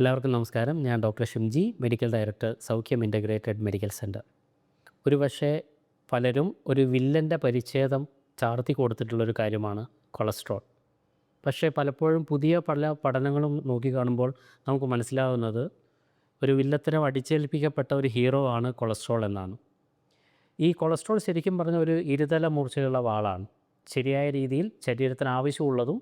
എല്ലാവർക്കും നമസ്കാരം. ഞാൻ doctor Shimji medical director Soukhyam integrated medical centre ഒരു പക്ഷേ പലരും ഒരു വില്ലന്റെ പരിച്ഛേദം ചാർത്തി കൊടുത്തിട്ടുള്ളൊരു കാര്യമാണ് കൊളസ്ട്രോൾ. പക്ഷേ പലപ്പോഴും പുതിയ പല പഠനങ്ങളും നോക്കി കാണുമ്പോൾ നമുക്ക് മനസ്സിലാവുന്നത് ഒരു വില്ലത്തരം അടിച്ചേൽപ്പിക്കപ്പെട്ട ഒരു ഹീറോ ആണ് കൊളസ്ട്രോൾ എന്നാണ്. ഈ കൊളസ്ട്രോൾ ശരിക്കും പറഞ്ഞ ഒരു ഇരുതല മൂർച്ചയുള്ള വാളാണ്. ശരിയായ രീതിയിൽ ശരീരത്തിന് ആവശ്യമുള്ളതും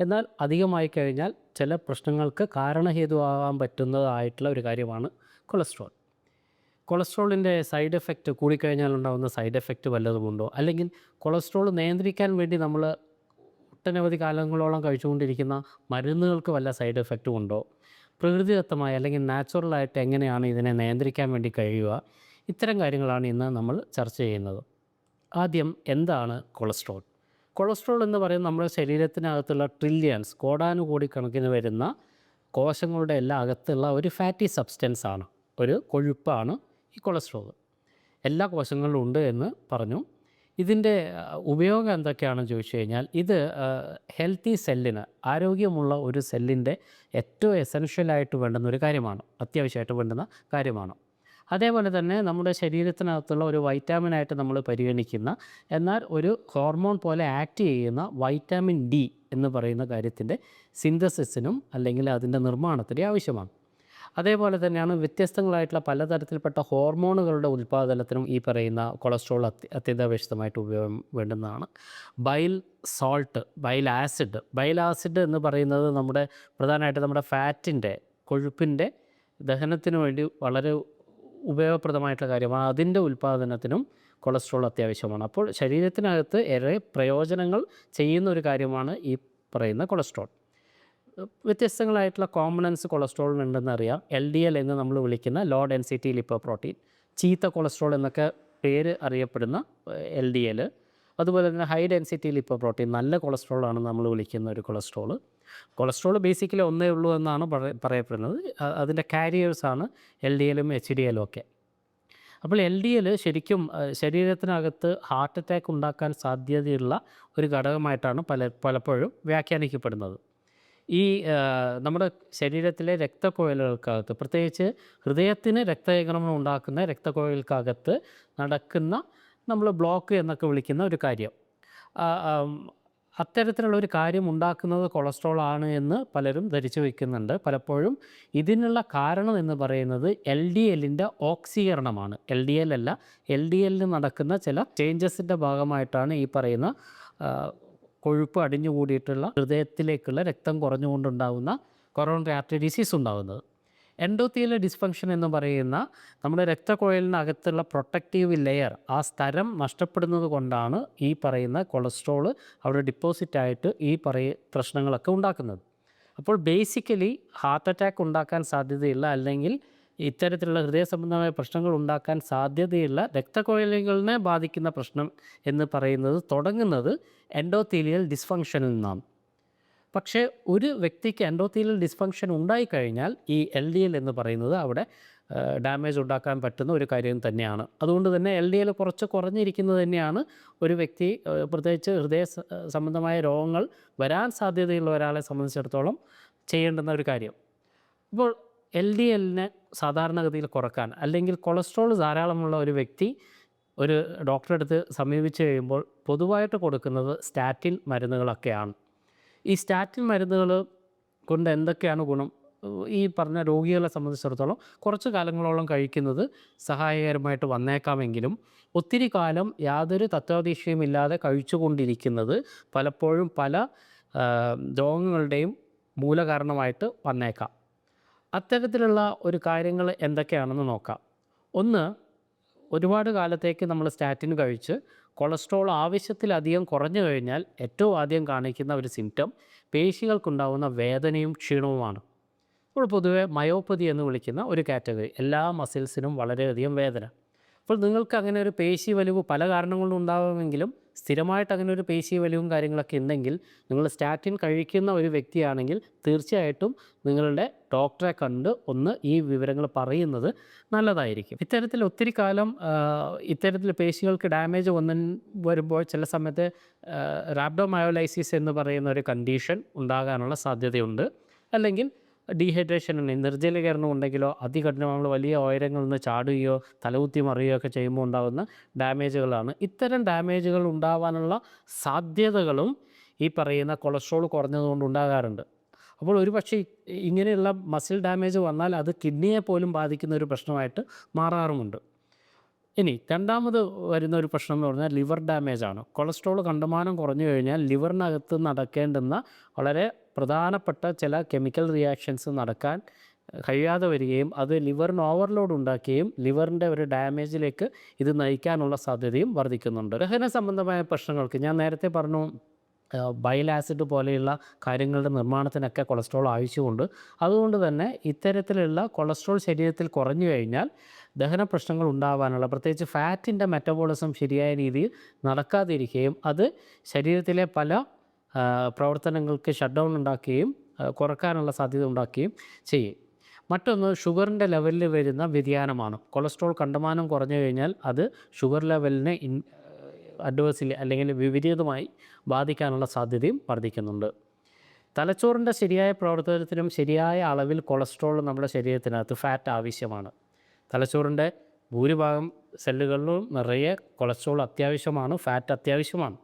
എന്നാൽ അധികമായി കഴിഞ്ഞാൽ ചില പ്രശ്നങ്ങൾക്ക് കാരണഹേതുവാകാൻ പറ്റുന്നതായിട്ടുള്ള ഒരു കാര്യമാണ് കൊളസ്ട്രോൾ. കൊളസ്ട്രോളിന്റെ സൈഡ് എഫക്റ്റ് കൂടിക്കഴിഞ്ഞാൽ ഉണ്ടാകുന്ന സൈഡ് എഫക്റ്റ് വല്ലതുമുണ്ടോ അല്ലെങ്കിൽ കൊളസ്ട്രോൾ നിയന്ത്രിക്കാൻ വേണ്ടി നമ്മൾ ഒട്ടനവധി കാലങ്ങളോളം കഴിച്ചുകൊണ്ടിരിക്കുന്ന മരുന്നുകൾക്ക് വല്ല സൈഡ് എഫക്റ്റും ഉണ്ടോ? പ്രകൃതിദത്തമായ അല്ലെങ്കിൽ നാച്ചുറലായിട്ട് എങ്ങനെയാണ് ഇതിനെ നിയന്ത്രിക്കാൻ വേണ്ടി കഴിയുക? ഇത്തരം കാര്യങ്ങളാണ് ഇന്ന് നമ്മൾ ചർച്ച ചെയ്യുന്നത്. ആദ്യം എന്താണ് കൊളസ്ട്രോൾ? കൊളസ്ട്രോൾ എന്ന് പറയുന്നത് നമ്മുടെ ശരീരത്തിനകത്തുള്ള ട്രില്യൺസ് കോടാനുകോടി കണക്കിന് വരുന്ന കോശങ്ങളുടെ എല്ലാം അകത്തുള്ള ഒരു ഫാറ്റി സബ്സ്റ്റൻസ് ആണ് ഒരു കൊഴുപ്പാണ് ഈ കൊളസ്ട്രോൾ. എല്ലാ കോശങ്ങളിലും ഉണ്ട് എന്ന് പറഞ്ഞു. ഇതിന്റെ ഉപയോഗം എന്തൊക്കെയാണെന്ന് ചോദിച്ചു കഴിഞ്ഞാൽ ഇത് ഹെൽത്തി സെല്ലിന് ആരോഗ്യമുള്ള ഒരു സെല്ലിന്റെ ഏറ്റവും എസെൻഷ്യലായിട്ട് വേണ്ടുന്ന ഒരു കാര്യമാണ് അത്യാവശ്യമായിട്ട് വേണ്ടുന്ന കാര്യമാണ്. അതേപോലെ തന്നെ നമ്മുടെ ശരീരത്തിനകത്തുള്ള ഒരു വൈറ്റാമിനായിട്ട് നമ്മൾ പരിഗണിക്കുന്ന എന്നാൽ ഒരു ഹോർമോൺ പോലെ ആക്ട് ചെയ്യുന്ന വൈറ്റാമിൻ ഡി എന്ന് പറയുന്ന കാര്യത്തിന്റെ സിന്തസിസിനും അല്ലെങ്കിൽ അതിന്റെ നിർമ്മാണത്തിന് ആവശ്യമാണ്. അതേപോലെ തന്നെയാണ് വ്യത്യസ്തങ്ങളായിട്ടുള്ള പലതരത്തിൽപ്പെട്ട ഹോർമോണുകളുടെ ഉൽപ്പാദനത്തിനും ഈ പറയുന്ന കൊളസ്ട്രോൾ അത്യ അത്യന്താപേക്ഷിതമായിട്ട് ഉപയോഗം വേണ്ടുന്നതാണ്. Bile salt bile acid bile acid എന്ന് പറയുന്നത് നമ്മുടെ പ്രധാനമായിട്ട് നമ്മുടെ ഫാറ്റിന്റെ കൊഴുപ്പിന്റെ ദഹനത്തിന് വേണ്ടി വളരെ ഉപയോഗപ്രദമായിട്ടുള്ള കാര്യമാണ് അതിന്റെ ഉൽപ്പാദനത്തിനും കൊളസ്ട്രോൾ അത്യാവശ്യമാണ്. അപ്പോൾ ശരീരത്തിനകത്ത് ഏറെ പ്രയോജനങ്ങൾ ചെയ്യുന്ന ഒരു കാര്യമാണ് ഈ പറയുന്ന കൊളസ്ട്രോൾ. വ്യത്യസ്തങ്ങളായിട്ടുള്ള കോമ്പണൻസ് കൊളസ്ട്രോളിനുണ്ടെന്ന് അറിയാം. എൽ ഡി എൽ എന്ന് നമ്മൾ വിളിക്കുന്ന ലോ ഡെൻസിറ്റി ലിപ്പോ പ്രോട്ടീൻ ചീത്ത കൊളസ്ട്രോൾ എന്നൊക്കെ പേര് അറിയപ്പെടുന്ന എൽ ഡി എൽ. അതുപോലെ തന്നെ ഹൈ ഡെൻസിറ്റി ലിപ്പോ പ്രോട്ടീൻ നല്ല കൊളസ്ട്രോളാണ് നമ്മൾ വിളിക്കുന്ന ഒരു കൊളസ്ട്രോൾ. കൊളസ്ട്രോൾ ബേസിക്കലി ഒന്നേ ഉള്ളൂ എന്നാണ് പറയ- പറയപ്പെടുന്നത്. അതിന്റെ കാരിയേഴ്സാണ് എൽ ഡി എലും എച്ച് ഡി എലും ഒക്കെ. അപ്പോൾ എൽ ഡി എൽ ശരിക്കും ശരീരത്തിനകത്ത് ഹാർട്ട് അറ്റാക്ക് ഉണ്ടാക്കാൻ സാധ്യതയുള്ള ഒരു ഘടകമായിട്ടാണ് പല പലപ്പോഴും വ്യാഖ്യാനിക്കപ്പെടുന്നത്. ഈ നമ്മുടെ ശരീരത്തിലെ രക്തക്കുഴലുകൾക്കകത്ത് പ്രത്യേകിച്ച് ഹൃദയത്തിന് രക്തചംക്രമണം ഉണ്ടാക്കുന്ന രക്തക്കുഴലുകൾക്കകത്ത് നടക്കുന്ന നമ്മൾ ബ്ലോക്ക് എന്നൊക്കെ വിളിക്കുന്ന ഒരു കാര്യം. അത്തരത്തിലുള്ള ഒരു കാര്യം ഉണ്ടാക്കുന്നത് കൊളസ്ട്രോൾ ആണ് എന്ന് പലരും ധരിച്ചു വയ്ക്കുന്നുണ്ട്. പലപ്പോഴും ഇതിനുള്ള കാരണം എന്ന് പറയുന്നത് എൽ ഡി എല്ലിന്റെ ഓക്സീകരണമാണ്. എൽ ഡി എൽ അല്ല എൽ ഡി എല്ലിൽ നടക്കുന്ന ചില ചേഞ്ചസിന്റെ ഭാഗമായിട്ടാണ് ഈ പറയുന്ന കൊഴുപ്പ് അടിഞ്ഞുകൂടിയിട്ടുള്ള ഹൃദയത്തിലേക്കുള്ള രക്തം കുറഞ്ഞുകൊണ്ടുണ്ടാകുന്ന കൊറോണറി ആർട്ടറി ഡിസീസ് ഉണ്ടാകുന്നത്. എൻഡോത്തിയൽ ഡിസ്ഫങ്ഷൻ എന്ന് പറയുന്ന നമ്മുടെ രക്തക്കുഴലിനകത്തുള്ള പ്രൊട്ടക്റ്റീവ് ലെയർ ആ സ്ഥലം നഷ്ടപ്പെടുന്നത് കൊണ്ടാണ് ഈ പറയുന്ന കൊളസ്ട്രോൾ അവിടെ ഡിപ്പോസിറ്റ് ആയിട്ട് ഈ പറയ പ്രശ്നങ്ങളൊക്കെ ഉണ്ടാക്കുന്നത്. അപ്പോൾ ബേസിക്കലി ഹാർട്ട് അറ്റാക്ക് ഉണ്ടാക്കാൻ സാധ്യതയുള്ള അല്ലെങ്കിൽ ഇത്തരത്തിലുള്ള ഹൃദയ സംബന്ധമായ പ്രശ്നങ്ങൾ ഉണ്ടാക്കാൻ സാധ്യതയുള്ള രക്തക്കുഴലുകളിനെ ബാധിക്കുന്ന പ്രശ്നം എന്ന് പറയുന്നത് തുടങ്ങുന്നത് എൻഡോത്തീലിയൽ ഡിസ്ഫങ്ഷനിൽ നിന്നാണ്. പക്ഷേ ഒരു വ്യക്തിക്ക് എൻഡോത്തീലിയൽ ഡിസ്ഫങ്ഷൻ ഉണ്ടായിക്കഴിഞ്ഞാൽ ഈ എൽ ഡി എൽ എന്ന് പറയുന്നത് അവിടെ ഡാമേജ് ഉണ്ടാക്കാൻ പറ്റുന്ന ഒരു കാര്യം തന്നെയാണ്. അതുകൊണ്ട് തന്നെ എൽ ഡി എൽ കുറച്ച് കുറഞ്ഞിരിക്കുന്നത് തന്നെയാണ് ഒരു വ്യക്തി പ്രത്യേകിച്ച് ഹൃദയ സംബന്ധമായ രോഗങ്ങൾ വരാൻ സാധ്യതയുള്ള ഒരാളെ സംബന്ധിച്ചിടത്തോളം ചെയ്യേണ്ടുന്ന ഒരു കാര്യം. ഇപ്പോൾ എൽ ഡി എല്ലിനെ സാധാരണഗതിയിൽ കുറയ്ക്കാൻ അല്ലെങ്കിൽ കൊളസ്ട്രോൾ ധാരാളമുള്ള ഒരു വ്യക്തി ഒരു ഡോക്ടറെ അടുത്ത് സമീപിച്ച് കഴിയുമ്പോൾ പൊതുവായിട്ട് കൊടുക്കുന്നത് സ്റ്റാറ്റിൻ മരുന്നുകളൊക്കെയാണ്. ഈ സ്റ്റാറ്റിൻ മരുന്നുകൾ കൊണ്ട് എന്തൊക്കെയാണ് ഗുണം? ഈ പറഞ്ഞ രോഗികളെ സംബന്ധിച്ചിടത്തോളം കുറച്ച് കാലങ്ങളോളം കഴിക്കുന്നത് സഹായകരമായിട്ട് വന്നേക്കാമെങ്കിലും ഒത്തിരി കാലം യാതൊരു തത്വാധീക്ഷയും ഇല്ലാതെ കഴിച്ചുകൊണ്ടിരിക്കുന്നത് പലപ്പോഴും പല രോഗങ്ങളുടെയും മൂലകാരണമായിട്ട് വന്നേക്കാം. അത്തരത്തിലുള്ള ഒരു കാര്യങ്ങൾ എന്തൊക്കെയാണെന്ന് നോക്കാം. ഒന്ന് ഒരുപാട് കാലത്തേക്ക് നമ്മൾ സ്റ്റാറ്റിൻ കഴിച്ച് കൊളസ്ട്രോൾ ആവശ്യത്തിലധികം കുറഞ്ഞു കഴിഞ്ഞാൽ ഏറ്റവും ആദ്യം കാണിക്കുന്ന ഒരു സിംറ്റം പേശികൾക്കുണ്ടാകുന്ന വേദനയും ക്ഷീണവുമാണ്. ഇപ്പോൾ പൊതുവെ മയോപ്പതി എന്ന് വിളിക്കുന്ന ഒരു കാറ്റഗറി എല്ലാ മസിൽസിനും വളരെയധികം വേദന. അപ്പോൾ നിങ്ങൾക്ക് അങ്ങനെ ഒരു പേശി വലിവ് പല കാരണങ്ങളും ഉണ്ടാകുമെങ്കിലും സ്ഥിരമായിട്ട് അങ്ങനെ ഒരു പേശി വലിവും കാര്യങ്ങളൊക്കെ ഉണ്ടെങ്കിൽ നിങ്ങൾ സ്റ്റാറ്റിൻ കഴിക്കുന്ന ഒരു വ്യക്തിയാണെങ്കിൽ തീർച്ചയായിട്ടും നിങ്ങളുടെ ഡോക്ടറെ കണ്ട് ഒന്ന് ഈ വിവരങ്ങൾ പറയുന്നത് നല്ലതായിരിക്കും. ഇത്തരത്തിൽ ഒത്തിരി കാലം ഇത്തരത്തിൽ പേശികൾക്ക് ഡാമേജ് വന്നു വരുമ്പോൾ ചില സമയത്ത് റാബ്ഡോമയോലൈസിസ് എന്ന് പറയുന്ന ഒരു കണ്ടീഷൻ ഉണ്ടാകാനുള്ള സാധ്യതയുണ്ട്. അല്ലെങ്കിൽ ഡീഹൈഡ്രേഷൻ ഉണ്ടെങ്കിൽ നിർജലീകരണം ഉണ്ടെങ്കിലോ അതികഠിനമുള്ള വലിയ ഓയരങ്ങളിൽ നിന്ന് ചാടുകയോ തലകുത്തി മറിയുകയോ ഒക്കെ ചെയ്യുമ്പോൾ ഉണ്ടാകുന്ന ഡാമേജുകളാണ്. ഇത്തരം ഡാമേജുകൾ ഉണ്ടാവാനുള്ള സാധ്യതകളും ഈ പറയുന്ന കൊളസ്ട്രോൾ കുറഞ്ഞതുകൊണ്ട് ഉണ്ടാകാറുണ്ട്. അപ്പോൾ ഒരു പക്ഷേ ഇങ്ങനെയുള്ള മസിൽ ഡാമേജ് വന്നാൽ അത് കിഡ്നിയെ പോലും ബാധിക്കുന്ന ഒരു പ്രശ്നമായിട്ട് മാറാറുമുണ്ട്. ഇനി രണ്ടാമത് വരുന്ന ഒരു പ്രശ്നം എന്ന് പറഞ്ഞാൽ ലിവർ ഡാമേജ് ആണ് കൊളസ്ട്രോൾ കണ്ടമാനം കുറഞ്ഞു കഴിഞ്ഞാൽ ലിവറിനകത്ത് നടക്കേണ്ടുന്ന വളരെ പ്രധാനപ്പെട്ട ചില കെമിക്കൽ റിയാക്ഷൻസ് നടക്കാൻ കഴിയാതെ വരികയും അത് ലിവറിന് ഓവർലോഡ് ഉണ്ടാക്കുകയും ലിവറിന്റെ ഒരു ഡാമേജിലേക്ക് ഇത് നയിക്കാനുള്ള സാധ്യതയും വർദ്ധിക്കുന്നുണ്ട്. ദഹന സംബന്ധമായ പ്രശ്നങ്ങൾക്ക് ഞാൻ നേരത്തെ പറഞ്ഞു ബൈൽ ആസിഡ് പോലെയുള്ള കാര്യങ്ങളുടെ നിർമ്മാണത്തിനൊക്കെ കൊളസ്ട്രോൾ ആവശ്യമുണ്ട്. അതുകൊണ്ട് തന്നെ ഇത്തരത്തിലുള്ള കൊളസ്ട്രോൾ ശരീരത്തിൽ കുറഞ്ഞു കഴിഞ്ഞാൽ ദഹന പ്രശ്നങ്ങൾ ഉണ്ടാവാനുള്ള പ്രത്യേകിച്ച് ഫാറ്റിന്റെ മെറ്റബോളിസം ശരിയായ രീതിയിൽ നടക്കാതിരിക്കുകയും അത് ശരീരത്തിലെ പല പ്രവർത്തനങ്ങൾക്ക് ഷട്ട് ഡൗൺ ഉണ്ടാക്കുകയും കുറക്കാനുള്ള സാധ്യത ഉണ്ടാക്കുകയും ചെയ്യും. മറ്റൊന്ന് ഷുഗറിന്റെ ലെവലിൽ വരുന്ന വ്യതിയാനമാണ്. കൊളസ്ട്രോൾ കണ്ടമാനം കുറഞ്ഞു കഴിഞ്ഞാൽ അത് ഷുഗർ ലെവലിനെ ഇൻ അഡ്വേഴ്സിലി അല്ലെങ്കിൽ വിപരീതമായി ബാധിക്കാനുള്ള സാധ്യതയും വർദ്ധിക്കുന്നുണ്ട്. തലച്ചോറിന്റെ ശരിയായ പ്രവർത്തനത്തിനും ശരിയായ അളവിൽ കൊളസ്ട്രോൾ നമ്മുടെ ശരീരത്തിനകത്ത് ഫാറ്റ് ആവശ്യമാണ്. തലച്ചോറിന്റെ ഭൂരിഭാഗം സെല്ലുകളിലും നിറയെ കൊളസ്ട്രോൾ അത്യാവശ്യമാണ് ഫാറ്റ് അത്യാവശ്യമാണ്.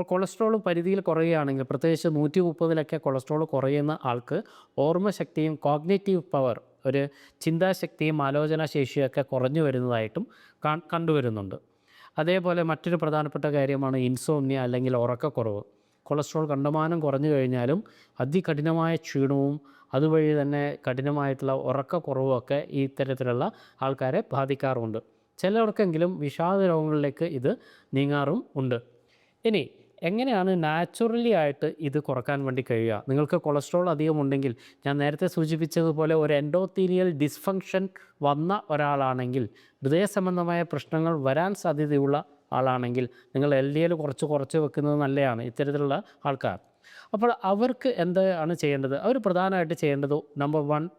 അപ്പോൾ കൊളസ്ട്രോൾ പരിധിയിൽ കുറയുകയാണെങ്കിൽ പ്രത്യേകിച്ച് നൂറ്റി മുപ്പതിലൊക്കെ കൊളസ്ട്രോൾ കുറയുന്ന ആൾക്ക് ഓർമ്മശക്തിയും കോഗ്നേറ്റീവ് പവർ ഒരു ചിന്താശക്തിയും ആലോചനാശേഷിയൊക്കെ കുറഞ്ഞു വരുന്നതായിട്ടും കണ്ടുവരുന്നുണ്ട്. അതേപോലെ മറ്റൊരു പ്രധാനപ്പെട്ട കാര്യമാണ് ഇൻസോംനിയ അല്ലെങ്കിൽ ഉറക്കക്കുറവ്. കൊളസ്ട്രോൾ കണ്ടമാനം കുറഞ്ഞു കഴിഞ്ഞാലും അതികഠിനമായ ക്ഷീണവും അതുവഴി തന്നെ കഠിനമായിട്ടുള്ള ഉറക്കക്കുറവും ഒക്കെ ഈ ഇത്തരത്തിലുള്ള ആൾക്കാരെ ബാധിക്കാറുമുണ്ട് ചിലർക്കെങ്കിലും വിഷാദ രോഗങ്ങളിലേക്ക് ഇത് നീങ്ങാറും ഉണ്ട്. ഇനി എങ്ങനെയാണ് നാച്ചുറലി ആയിട്ട് ഇത് കുറയ്ക്കാൻ വേണ്ടി കഴിയുക? നിങ്ങൾക്ക് കൊളസ്ട്രോൾ അധികം ഉണ്ടെങ്കിൽ ഞാൻ നേരത്തെ സൂചിപ്പിച്ചതുപോലെ ഒരു എൻഡോത്തീരിയൽ ഡിസ്ഫങ്ഷൻ വന്ന ഒരാളാണെങ്കിൽ ഹൃദയ സംബന്ധമായ പ്രശ്നങ്ങൾ വരാൻ സാധ്യതയുള്ള ആളാണെങ്കിൽ നിങ്ങൾ എൽ ഡി എൽ കുറച്ച് കുറച്ച് വെക്കുന്നത് നല്ലതാണ് ഇത്തരത്തിലുള്ള ആൾക്കാർ. അപ്പോൾ അവർക്ക് എന്താണ് ചെയ്യേണ്ടത്? അവർ പ്രധാനമായിട്ട് ചെയ്യേണ്ടത് നമ്പർ വൺ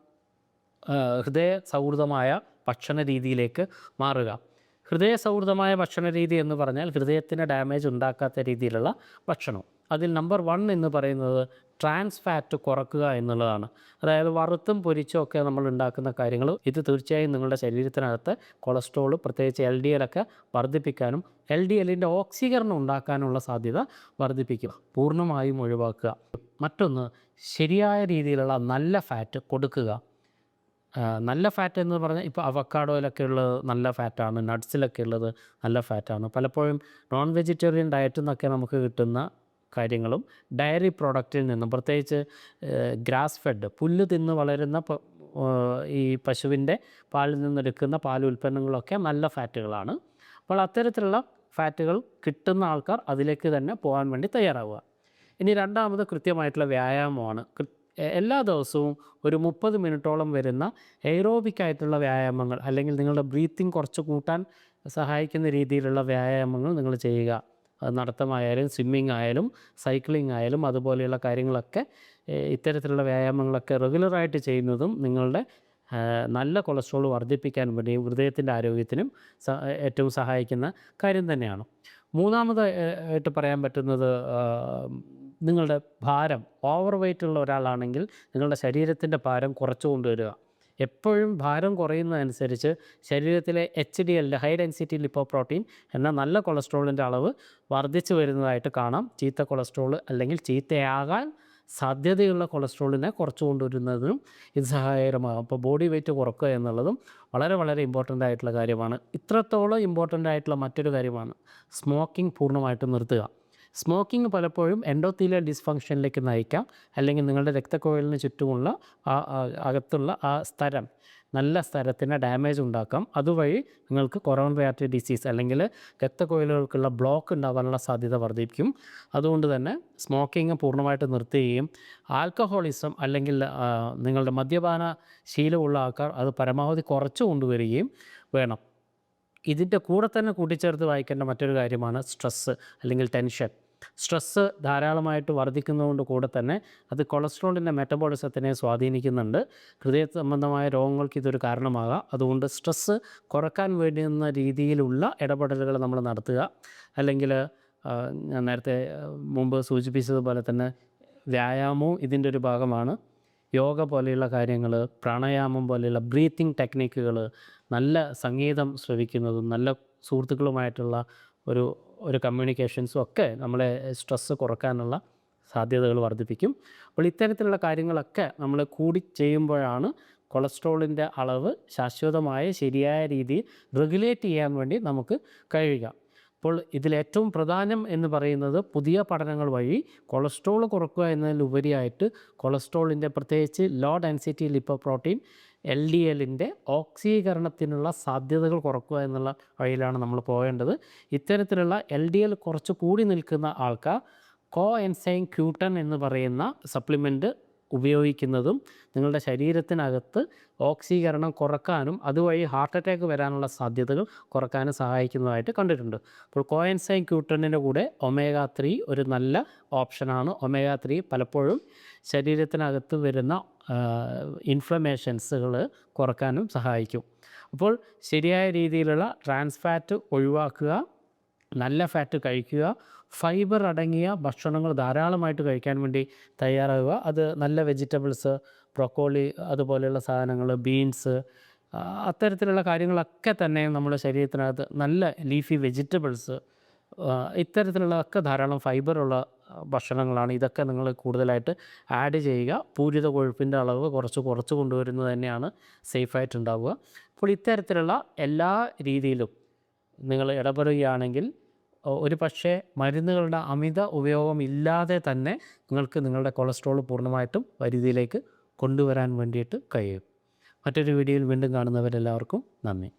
ഹൃദയ സൗഹൃദമായ ഭക്ഷണ രീതിയിലേക്ക് മാറുക. ഹൃദയ സൗഹൃദമായ ഭക്ഷണ രീതി എന്ന് പറഞ്ഞാൽ ഹൃദയത്തിന് ഡാമേജ് ഉണ്ടാക്കാത്ത രീതിയിലുള്ള ഭക്ഷണം. അതിൽ നമ്പർ വൺ എന്ന് പറയുന്നത് ട്രാൻസ് ഫാറ്റ് കുറക്കുക എന്നുള്ളതാണ്. അതായത് വറുത്തും പൊരിച്ചും ഒക്കെ നമ്മൾ ഉണ്ടാക്കുന്ന കാര്യങ്ങൾ ഇത് തീർച്ചയായും നിങ്ങളുടെ ശരീരത്തിനകത്ത് കൊളസ്ട്രോൾ പ്രത്യേകിച്ച് എൽ ഡി എല്ലൊക്കെ വർദ്ധിപ്പിക്കാനും എൽ ഡി എല്ലിന്റെ ഓക്സീകരണം ഉണ്ടാക്കാനുള്ള സാധ്യത വർദ്ധിപ്പിക്കുക പൂർണമായും ഒഴിവാക്കുക. മറ്റൊന്ന് ശരിയായ രീതിയിലുള്ള നല്ല ഫാറ്റ് കൊടുക്കുക. നല്ല ഫാറ്റ് എന്ന് പറഞ്ഞാൽ ഇപ്പോൾ അവക്കാഡോയിലൊക്കെ ഉള്ളത് നല്ല ഫാറ്റാണ് നട്ട്സിലൊക്കെ ഉള്ളത് നല്ല ഫാറ്റാണ് പലപ്പോഴും നോൺ വെജിറ്റേറിയൻ ഡയറ്റിൽ നിന്നൊക്കെ നമുക്ക് കിട്ടുന്ന കാര്യങ്ങളും ഡയറി പ്രോഡക്റ്റിൽ നിന്നും പ്രത്യേകിച്ച് ഗ്രാസ് ഫെഡ് പുല്ല് തിന്ന് വളരുന്ന ഈ പശുവിന്റെ പാലിൽ നിന്നെടുക്കുന്ന പാൽ ഉൽപ്പന്നങ്ങളൊക്കെ നല്ല ഫാറ്റുകളാണ് അപ്പോൾ അത്തരത്തിലുള്ള ഫാറ്റുകൾ കിട്ടുന്ന ആൾക്കാർ അതിലേക്ക് തന്നെ പോകാൻ വേണ്ടി തയ്യാറാവുക. ഇനി രണ്ടാമത് കൃത്യമായിട്ടുള്ള വ്യായാമമാണ്. എല്ലാ ദിവസവും ഒരു മുപ്പത് മിനിറ്റോളം വരുന്ന എയ്റോബിക് ആയിട്ടുള്ള വ്യായാമങ്ങൾ അല്ലെങ്കിൽ നിങ്ങളുടെ ബ്രീത്തിങ് കുറച്ച് കൂട്ടാൻ സഹായിക്കുന്ന രീതിയിലുള്ള വ്യായാമങ്ങൾ നിങ്ങൾ ചെയ്യുക. അത് നടത്തമായാലും സ്വിമ്മിങ് ആയാലും സൈക്ലിംഗ് ആയാലും അതുപോലെയുള്ള കാര്യങ്ങളൊക്കെ ഇത്തരത്തിലുള്ള വ്യായാമങ്ങളൊക്കെ റെഗുലറായിട്ട് ചെയ്യുന്നതും നിങ്ങളുടെ നല്ല കൊളസ്ട്രോൾ വർദ്ധിപ്പിക്കാൻ വേണ്ടി ഹൃദയത്തിന്റെ ആരോഗ്യത്തിനും ഏറ്റവും സഹായിക്കുന്ന കാര്യം തന്നെയാണ്. മൂന്നാമതായിട്ട് പറയാൻ പറ്റുന്നത് നിങ്ങളുടെ ഭാരം ഓവർ വെയിറ്റ് ഉള്ള ഒരാളാണെങ്കിൽ നിങ്ങളുടെ ശരീരത്തിന്റെ ഭാരം കുറച്ചു കൊണ്ടുവരിക. എപ്പോഴും ഭാരം കുറയുന്നതനുസരിച്ച് ശരീരത്തിലെ എച്ച് ഡി എല്ലിന്റെ ഹൈ ഡെൻസിറ്റി ലിപ്പോ പ്രോട്ടീൻ എന്ന നല്ല കൊളസ്ട്രോളിന്റെ അളവ് വർദ്ധിച്ചു വരുന്നതായിട്ട് കാണാം. ചീത്ത കൊളസ്ട്രോൾ അല്ലെങ്കിൽ ചീത്തയാകാൻ സാധ്യതയുള്ള കൊളസ്ട്രോളിനെ കുറച്ചു കൊണ്ടുവരുന്നതിനും ഇത് സഹായകരമാകും. അപ്പോൾ ബോഡി വെയിറ്റ് കുറക്കുക എന്നുള്ളതും വളരെ വളരെ ഇമ്പോർട്ടന്റ് ആയിട്ടുള്ള കാര്യമാണ്. ഇത്രത്തോളം ഇമ്പോർട്ടന്റ് ആയിട്ടുള്ള മറ്റൊരു കാര്യമാണ്. സ്മോക്കിംഗ് പൂർണമായിട്ടും നിർത്തുക. സ്മോക്കിംഗ് പലപ്പോഴും എൻഡോത്തീലിയൽ ഡിസ്ഫങ്ഷനിലേക്ക് നയിക്കാം. അല്ലെങ്കിൽ നിങ്ങളുടെ രക്തക്കോയിലിന് ചുറ്റുമുള്ള ആ അകത്തുള്ള ആ സ്ഥലം നല്ല സ്ഥലത്തിന് ഡാമേജ് ഉണ്ടാക്കാം. അതുവഴി നിങ്ങൾക്ക് കൊറോണറി ആർട്ടറി ഡിസീസ് അല്ലെങ്കിൽ രക്തക്കോയിലുകൾക്കുള്ള ബ്ലോക്ക് ഉണ്ടാകാനുള്ള സാധ്യത വർദ്ധിക്കും അതുകൊണ്ട് തന്നെ സ്മോക്കിംഗ് പൂർണമായിട്ട് നിർത്തുകയും ആൽക്കഹോളിസം അല്ലെങ്കിൽ നിങ്ങളുടെ മദ്യപാന ശീലമുള്ള ആൾക്കാർ അത് പരമാവധി കുറച്ച് കൊണ്ടുവരികയും വേണം. ഇതിന്റെ കൂടെ തന്നെ കൂട്ടിച്ചേർത്ത് വായിക്കേണ്ട മറ്റൊരു കാര്യമാണ് സ്ട്രെസ്സ് അല്ലെങ്കിൽ ടെൻഷൻ. സ്ട്രെസ്സ് ധാരാളമായിട്ട് വർദ്ധിക്കുന്നതുകൊണ്ട് കൂടെ തന്നെ അത് കൊളസ്ട്രോളിന്റെ മെറ്റബോളിസത്തിനെ സ്വാധീനിക്കുന്നുണ്ട്. ഹൃദയ സംബന്ധമായ രോഗങ്ങൾക്ക് ഇതൊരു കാരണമാകാം. അതുകൊണ്ട് സ്ട്രെസ്സ് കുറയ്ക്കാൻ വേണ്ടുന്ന രീതിയിലുള്ള ഇടപെടലുകൾ നമ്മൾ നടത്തുക. അല്ലെങ്കിൽ ഞാൻ നേരത്തെ മുമ്പ് സൂചിപ്പിച്ചതുപോലെ തന്നെ വ്യായാമവും ഇതിന്റെ ഒരു ഭാഗമാണ്. യോഗ പോലെയുള്ള കാര്യങ്ങൾ പ്രാണായാമം പോലെയുള്ള ബ്രീത്തിങ് ടെക്നിക്കുകൾ നല്ല സംഗീതം ശ്രവിക്കുന്നതും നല്ല സുഹൃത്തുക്കളുമായിട്ടുള്ള ഒരു ഒരു കമ്മ്യൂണിക്കേഷൻസും ഒക്കെ നമ്മളെ സ്ട്രെസ്സ് കുറക്കാനുള്ള സാധ്യതകൾ വർദ്ധിപ്പിക്കും. അപ്പോൾ ഇത്തരത്തിലുള്ള കാര്യങ്ങളൊക്കെ നമ്മൾ കൂടി ചെയ്യുമ്പോഴാണ് കൊളസ്ട്രോളിന്റെ അളവ് ശാശ്വതമായ ശരിയായ രീതിയിൽ റെഗുലേറ്റ് ചെയ്യാൻ വേണ്ടി നമുക്ക് കഴിയുക. അപ്പോൾ ഇതിലേറ്റവും പ്രധാനം എന്ന് പറയുന്നത് പുതിയ പഠനങ്ങൾ വഴി കൊളസ്ട്രോൾ കുറക്കുക എന്നതിലുപരിയായിട്ട് കൊളസ്ട്രോളിന്റെ പ്രത്യേകിച്ച് low density lipoprotein L D എല്ലിന്റെ ഓക്സീകരണത്തിനുള്ള സാധ്യതകൾ കുറക്കുക എന്നുള്ള വഴിയിലാണ് നമ്മൾ പോകേണ്ടത്. ഇത്തരത്തിലുള്ള എൽ ഡി എൽ കുറച്ച് കൂടി നിൽക്കുന്ന ആൾക്കാർ കോ എൻസൈൻ ക്യൂട്ടൺ എന്ന് പറയുന്ന സപ്ലിമെന്റ് ഉപയോഗിക്കുന്നതും നിങ്ങളുടെ ശരീരത്തിനകത്ത് ഓക്സീകരണം കുറക്കാനും അതുവഴി ഹാർട്ട് അറ്റാക്ക് വരാനുള്ള സാധ്യതകൾ കുറക്കാനും സഹായിക്കുന്നതായിട്ട് കണ്ടിട്ടുണ്ട്. അപ്പോൾ കോയൻസൈൻ ക്യൂട്ടണിന്റെ കൂടെ ഒമേഗ ത്രീ ഒരു നല്ല ഓപ്ഷനാണ്. ഒമേഗ ത്രീ പലപ്പോഴും ശരീരത്തിനകത്ത് വരുന്ന ഇൻഫ്ലമേഷൻസുകൾ കുറക്കാനും സഹായിക്കും. അപ്പോൾ ശരിയായ രീതിയിലുള്ള ട്രാൻസ്ഫാറ്റ് ഒഴിവാക്കുക നല്ല ഫാറ്റ് കഴിക്കുക ഫൈബർ അടങ്ങിയ ഭക്ഷണങ്ങൾ ധാരാളമായിട്ട് കഴിക്കാൻ വേണ്ടി തയ്യാറാവുക. അത് നല്ല വെജിറ്റബിൾസ് ബ്രൊക്കോളി അതുപോലെയുള്ള സാധനങ്ങൾ ബീൻസ് അത്തരത്തിലുള്ള കാര്യങ്ങളൊക്കെ തന്നെ നമ്മുടെ ശരീരത്തിനകത്ത് നല്ല ലീഫി വെജിറ്റബിൾസ് ഇത്തരത്തിലുള്ളതൊക്കെ ധാരാളം ഫൈബറുള്ള ഭക്ഷണങ്ങളാണ്. ഇതൊക്കെ നിങ്ങൾ കൂടുതലായിട്ട് ആഡ് ചെയ്യുക. പൂരിത കൊഴുപ്പിന്റെ അളവ് കുറച്ച് കുറച്ച് കൊണ്ടുവരുന്നത് തന്നെയാണ് സേഫായിട്ടുണ്ടാവുക അപ്പോൾ ഇത്തരത്തിലുള്ള എല്ലാ രീതിയിലും നിങ്ങൾ ഇടപെടുകയാണെങ്കിൽ ഒരു പക്ഷേ മരുന്നുകളുടെ അമിത ഉപയോഗം ഇല്ലാതെ തന്നെ നിങ്ങൾക്ക് നിങ്ങളുടെ കൊളസ്ട്രോൾ പൂർണമായിട്ടും പരിധിയിലേക്ക് കൊണ്ടുവരാൻ വേണ്ടിയിട്ട് കഴിയും. മറ്റൊരു വീഡിയോയിൽ വീണ്ടും കാണുന്നവരെല്ലാവർക്കും നന്ദി.